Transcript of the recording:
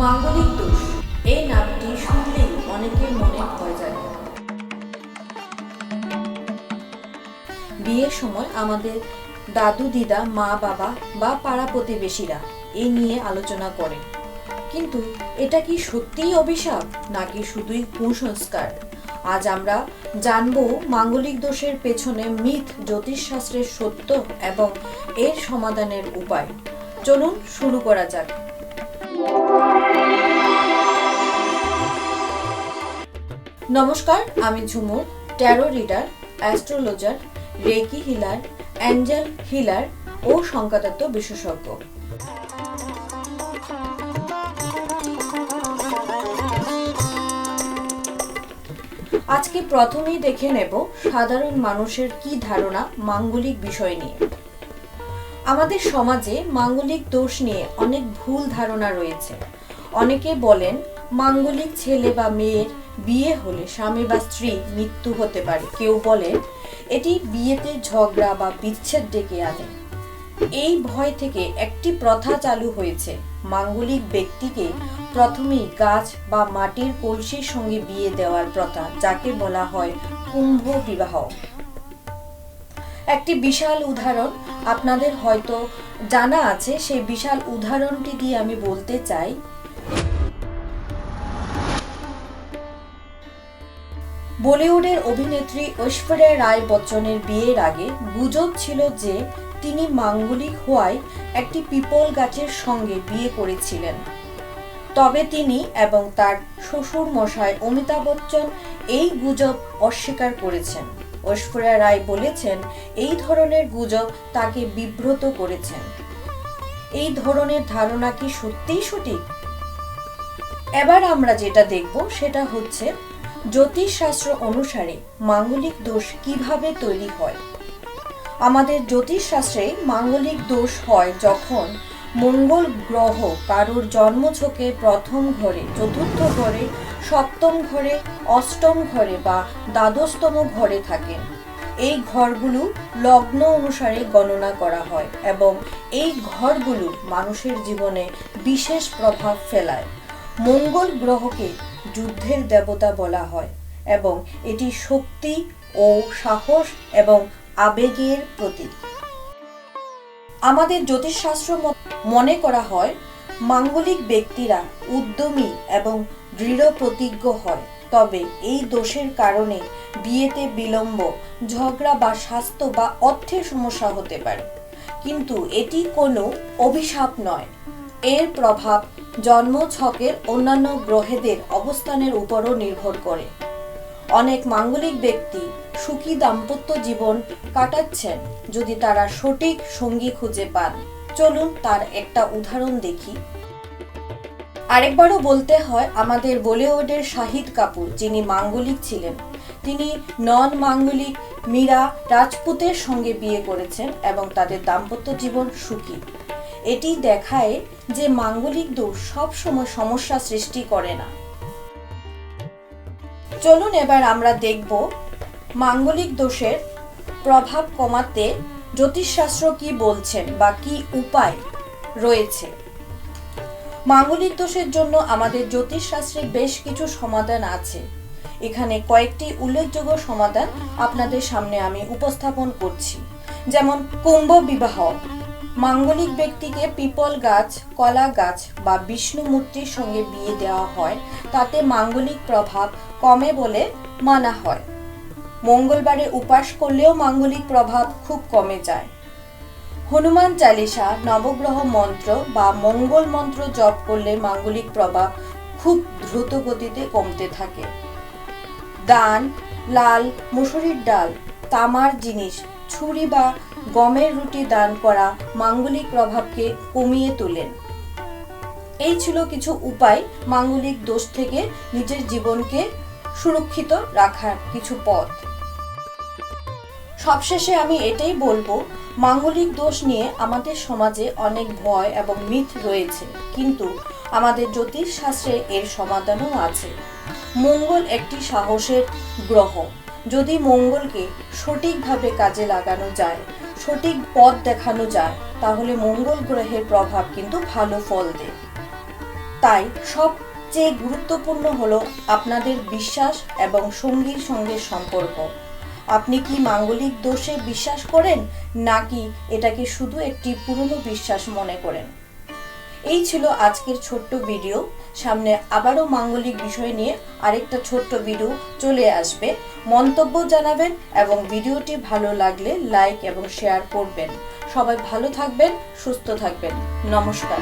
মাঙ্গলিক দোষ। এই নামটি শুনলেই অনেকের মনে ভয় জাগে বিয়ের সময় আমাদের দাদু, দিদা, মা, বাবা বা পাড়া প্রতিবেশীরা এই নিয়ে আলোচনা করেন। কিন্তু এটা কি সত্যিই অভিশাপ নাকি শুধুই কুসংস্কার? আজ আমরা জানব মাঙ্গলিক দোষের পেছনে মিথ জ্যোতিষশাস্ত্রের সত্য এবং এর সমাধানের উপায়। চলুন শুরু করা যাক। নমস্কার, আমি Jhumur tarot reader astrologer reiki healer angel healer ও সংখ্যাতত্ত্ব বিশেষজ্ঞ। আজকে প্রথমেই দেখে নেব সাধারণ মানুষের কি ধারণা, মাঙ্গলিক বিষয় নিয়ে। আমাদের সমাজে মাঙ্গলিক দোষ নিয়ে অনেক ভুল ধারণা রয়েছে। অনেকে বলেন, মাঙ্গলিক ছেলে বা মেয়ের বিয়ে হলে স্বামী বা স্ত্রী মৃত্যু হতে পারে। কেউ বলেন, এটি বিয়েতে ঝগড়া বা বিচ্ছেদ ডেকে আনে। এই ভয় থেকে একটি প্রথা চালু হয়েছে। মাঙ্গলিক ব্যক্তিকে প্রথমেই গাছ বা মাটির কলসির সঙ্গে বিয়ে দেওয়ার প্রথা, যাকে বলা হয় কুম্ভ বিবাহ। একটি বিশাল উদাহরণ আপনাদের হয়তো জানা আছে, সেই বিশাল উদাহরণটি দিয়ে আমি বলতে চাই। বলিউডের অভিনেত্রী ঐশ্বর্যা রায় বচ্চনের বিয়ের আগে গুজব ছিল যে তিনি মাঙ্গলিক হওয়ায় একটি পিপল গাছের সঙ্গে বিয়ে করেছিলেন। তবে তিনি এবং তার শ্বশুর মশাই অমিতাভ বচ্চন এই গুজব অস্বীকার করেছেন। ঐশ্বর্যা রায় বলেছেন, এই ধরনের গুজব তাকে বিব্রত করেছেন এই ধরনের ধারণা কি সত্যিই সঠিক? এবার আমরা যেটা দেখব সেটা হচ্ছে, জ্যোতিষশাস্ত্র অনুসারে মাঙ্গলিক দোষ কীভাবে তৈরি হয়? আমাদের জ্যোতিষশাস্ত্রে মাঙ্গলিক দোষ হয় যখন মঙ্গল গ্রহ কারোর জন্মছকে প্রথম ঘরে, চতুর্থ ঘরে, সপ্তম ঘরে, অষ্টম ঘরে বা দ্বাদশতম ঘরে থাকেন। এই ঘরগুলো লগ্ন অনুসারে গণনা করা হয় এবং এই ঘরগুলো মানুষের জীবনে বিশেষ প্রভাব ফেলায়। মঙ্গল গ্রহকে যুদ্ধের দেবতা বলা হয় এবং এটি শক্তি ও সাহস এবং আবেগের প্রতীক। আমাদের জ্যোতিষশাস্ত্র মনে করা হয়, মাঙ্গলিক ব্যক্তিরা উদ্যমী এবং দৃঢ় প্রতিজ্ঞ হয়। তবে এই দোষের কারণে বিয়েতে বিলম্ব, ঝগড়া বা স্বাস্থ্য বা অর্থের সমস্যা হতে পারে। কিন্তু এটি কোনো অভিশাপ নয়। এর প্রভাব জন্ম ছকের অন্যান্য গ্রহেদের অবস্থানের উপরও নির্ভর করে। অনেক মাঙ্গলিক ব্যক্তি সুখী দাম্পত্য জীবন কাটাচ্ছেন যদি তারা সঠিক সঙ্গী খুঁজে পান। চলুন তার একটা উদাহরণ দেখি। আরেকবারও বলতে হয়, আমাদের বলিউডের শাহিদ কাপুর, যিনি মাঙ্গলিক ছিলেন। তিনি নন মাঙ্গলিক মীরা রাজপুতের সঙ্গে বিয়ে করেছেন এবং তাদের দাম্পত্য জীবন সুখী। এটি দেখায় যে মাঙ্গলিক দোষ সবসময় সমস্যা সৃষ্টি করে না। চলুন এবার আমরা দেখব মাঙ্গলিক দোষের প্রভাব কমাতে জ্যোতিষশাস্ত্র কি বলছেন বা কি উপায় রয়েছে। মাঙ্গলিক দোষের জন্য আমাদের জ্যোতিষশাস্ত্রে বেশ কিছু সমাধান আছে। এখানে কয়েকটি উল্লেখযোগ্য সমাধান আপনাদের সামনে আমি উপস্থাপন করছি। যেমন কুম্ভ বিবাহ মাঙ্গলিক ব্যক্তিকে পিপল গাছ, কলা গাছ বা বিষ্ণু মূর্তির সঙ্গে বিয়ে দেওয়া হয়, তাতে মাঙ্গলিক প্রভাব কমে বলে মানা হয়। মঙ্গলবারে উপাস করলেও মাঙ্গলিক প্রভাব খুব কমে যায়। হনুমান চালিসা, নবগ্রহ মন্ত্র বা মঙ্গল মন্ত্র জপ করলে মাঙ্গলিক প্রভাব খুব দ্রুত গতিতে কমতে থাকে। দান, লাল, মুসুরির ডাল, তামার জিনিস, ছুরি বা গমের রুটি দান করা মাঙ্গলিক প্রভাবকে কমিয়ে তোলেন। এই ছিল কিছু উপায় মাঙ্গলিক দোষ থেকে নিজের জীবনকে সুরক্ষিত রাখার কিছু পথ। সবশেষে আমি এটাই বলব, মাঙ্গলিক দোষ নিয়ে আমাদের সমাজে অনেক ভয় এবং মিথ রয়েছে, কিন্তু আমাদের জ্যোতিষ শাস্ত্রে এর সমাধানও আছে। মঙ্গল একটি সাহসের গ্রহ। যদি মঙ্গলকে সঠিকভাবে কাজে লাগানো যায়, সঠিক পথ দেখানো যায়, তাহলে মঙ্গল গ্রহের প্রভাব কিন্তু ভালো ফল দেয়। তাই সবচেয়ে গুরুত্বপূর্ণ হলো আপনাদের বিশ্বাস এবং সঙ্গীর সঙ্গে সম্পর্ক। আপনি কি মাঙ্গলিক দোষে বিশ্বাস করেন, নাকি এটাকে শুধু একটি পুরনো বিশ্বাস মনে করেন? এই ছিল আজকের ছোট্ট ভিডিও সামনে আবারও মাঙ্গলিক বিষয় নিয়ে আরেকটা ছোট্ট ভিডিও চলে আসবে। মন্তব্য জানাবেন এবং ভিডিওটি ভালো লাগলে লাইক এবং শেয়ার করবেন। সবাই ভালো থাকবেন, সুস্থ থাকবেন। নমস্কার।